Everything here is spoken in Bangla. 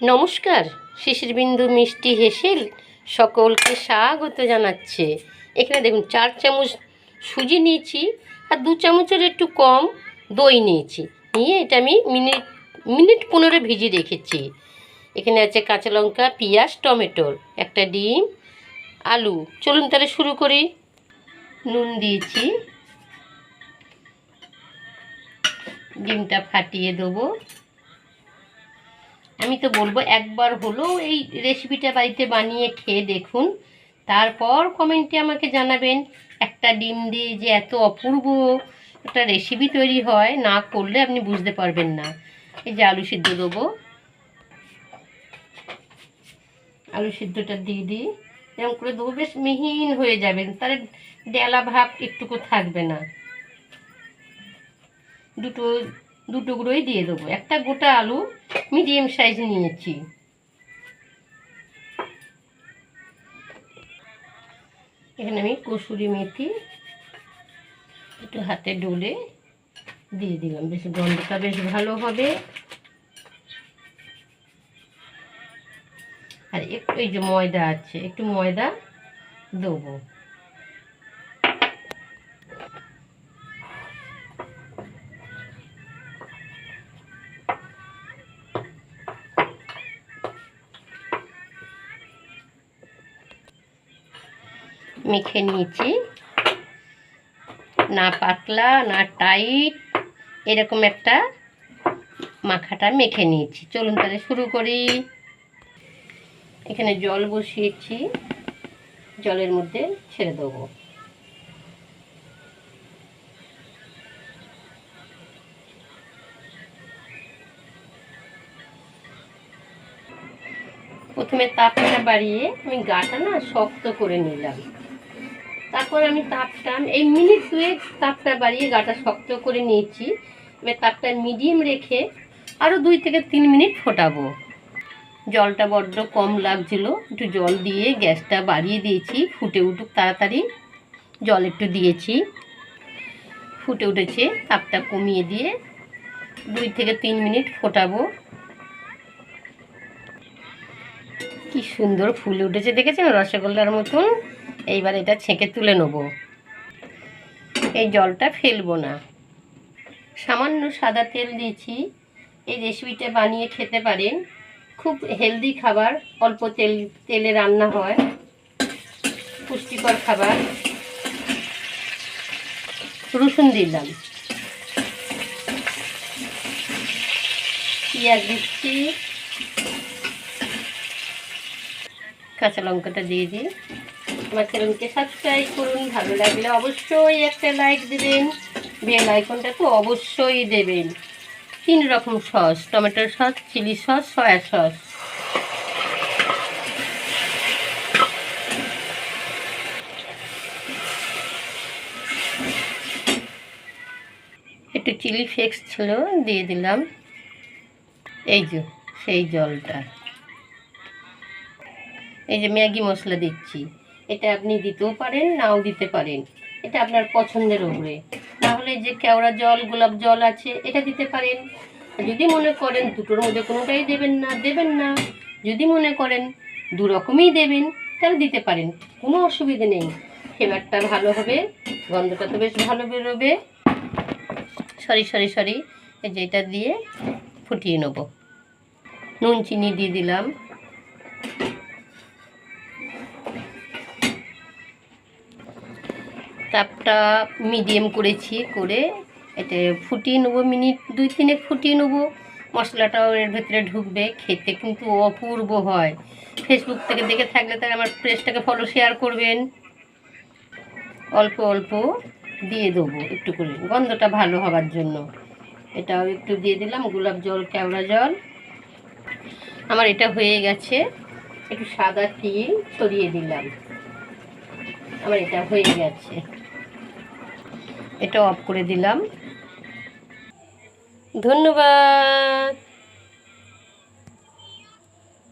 নমস্কার, শিশিরবিন্দু মিষ্টি হেসেল সকলকে স্বাগত জানাচ্ছে। এখানে দেখুন, চার চামচ সুজি নিয়েছি আর দু চামচের একটু কম দই নিয়েছি। নিয়ে এটা আমি মিনিট মিনিট পনেরো ভিজিয়ে রেখেছি। এখানে আছে কাঁচা লঙ্কা, পেঁয়াজ টমেটোর একটা ডিম, আলু। চলুন তাহলে শুরু করি। নুন দিয়েছি। ডিমটা ফাটিয়ে দেবো। আমি তো বলব একবার হলেও এই রেসিপিটা বাড়িতে বানিয়ে খেয়ে দেখুন। তারপর কমেন্টে আমাকে জানাবেন, একটা ডিম দিয়ে যে এত অপূর্ব একটা রেসিপি তৈরি হয়, না করলে আপনি বুঝতে পারবেন না। এই যে আলু সিদ্ধ দেবো। আলু সিদ্ধটা দিয়ে দিই। এরকম করে দেবো, বেশ মিহিন হয়ে যাবেন তাহলে ডেলা ভাব একটুকু থাকবে না। দুটো দু টুকরোই দিয়ে দেবো। একটা গোটা আলু মিডিয়াম সাইজ নিয়েছি। এখানে আমি কসুরি মেথি একটু হাতে ডলে দিয়ে দিলাম। বেশ গন্ধটা বেশ ভালো হবে। আর একটু এই যে ময়দা আছে, একটু ময়দা দেবো। মেখে নিয়েছি। না পাতলা, না টাইট, এরকম একটা মাখাটা মেখে নিয়েছি। চলুন তাহলে শুরু করি। এখানে জল বসিয়েছি। জলের মধ্যে ছেড়ে দেবো। প্রথমে তাপটা বাড়িয়ে আমি গাটা না শক্ত করে নিলাম। তারপর আমি তাপটা এই মিনিট দুয়েক তাপটা বাড়িয়ে গাটা শক্ত করে নিয়েছি। এবার তাপটা মিডিয়াম রেখে আরও দুই থেকে তিন মিনিট ফোটাবো। জলটা বড্ড কম লাগছিল, একটু জল দিয়ে গ্যাসটা বাড়িয়ে দিয়েছি, ফুটে উঠুক তাড়াতাড়ি। জল একটু দিয়েছি। ফুটে উঠেছে, তাপটা কমিয়ে দিয়ে দুই থেকে তিন মিনিট ফোটাবো। কি সুন্দর ফুলে উঠেছে, দেখেছেন? রসগোল্লার মতন। এইবার এটা ছেঁকে তুলে নেব। এই জলটা ফেলব না। সামান্য সাদা তেল দিয়েছি। এই রেসিপিটা বানিয়ে খেতে পারেন। খুব হেলদি খাবার, অল্প তেল, তেলে রান্না হয়। পুষ্টিকর খাবার। রসুন দিলাম। পেঁয়াজ দিচ্ছি। কাঁচা লঙ্কাটা দিয়ে দিই। আমার চ্যানেলকে সাবস্ক্রাইব করুন, ভালো লাগলে অবশ্যই একটা লাইক দেবেন বেল আইকনটা তো অবশ্যই দেবেন। তিন রকম sauce tomato sauce, chili sauce soya sauce. একটু চিলি ফ্লেক্স ছিল, দিয়ে দিলাম। এই যে, সেই জলটা। এই যে ম্যাগি মশলা দিচ্ছি। এটা আপনি দিতেও পারেন, নাও দিতে পারেন। এটা আপনার পছন্দের উপরে। তাহলে যে কেওড়া জল, গোলাপ জল আছে, এটা দিতে পারেন। যদি মনে করেন দুটোর মধ্যে কোনোটাই দেবেন না দেবেন না। যদি মনে করেন দু রকমই দেবেন, তাহলে দিতে পারেন। কোনো অসুবিধে নেই। ফ্লেভারটা ভালো হবে, গন্ধটা তো বেশ ভালো বেরোবে। সরি সরি সরি, এই যে এটা দিয়ে ফুটিয়ে নেব। নুন, চিনি দিয়ে দিলাম। তাপটা মিডিয়াম করেছি, করে এতে ফুটিয়ে নেব, মিনিট দুই তিনেক ফুটিয়ে নেব। মশলাটাও এর ভেতরে ঢুকবে, খেতে কিন্তু অপূর্ব হয়। ফেসবুক থেকে দেখে থাকলে তাহলে আমার পেজটাকে ফলো শেয়ার করবেন। অল্প অল্প দিয়ে দেবো একটু করে। গন্ধটা ভালো হওয়ার জন্য। এটাও একটু দিয়ে দিলাম, গোলাপ জল, কেওড়া জল। আমার এটা হয়ে গেছে। একটু সাদা তিল ছড়িয়ে দিলাম। আমার এটা হয়ে গেছে। এটা অফ করে দিলাম। ধন্যবাদ।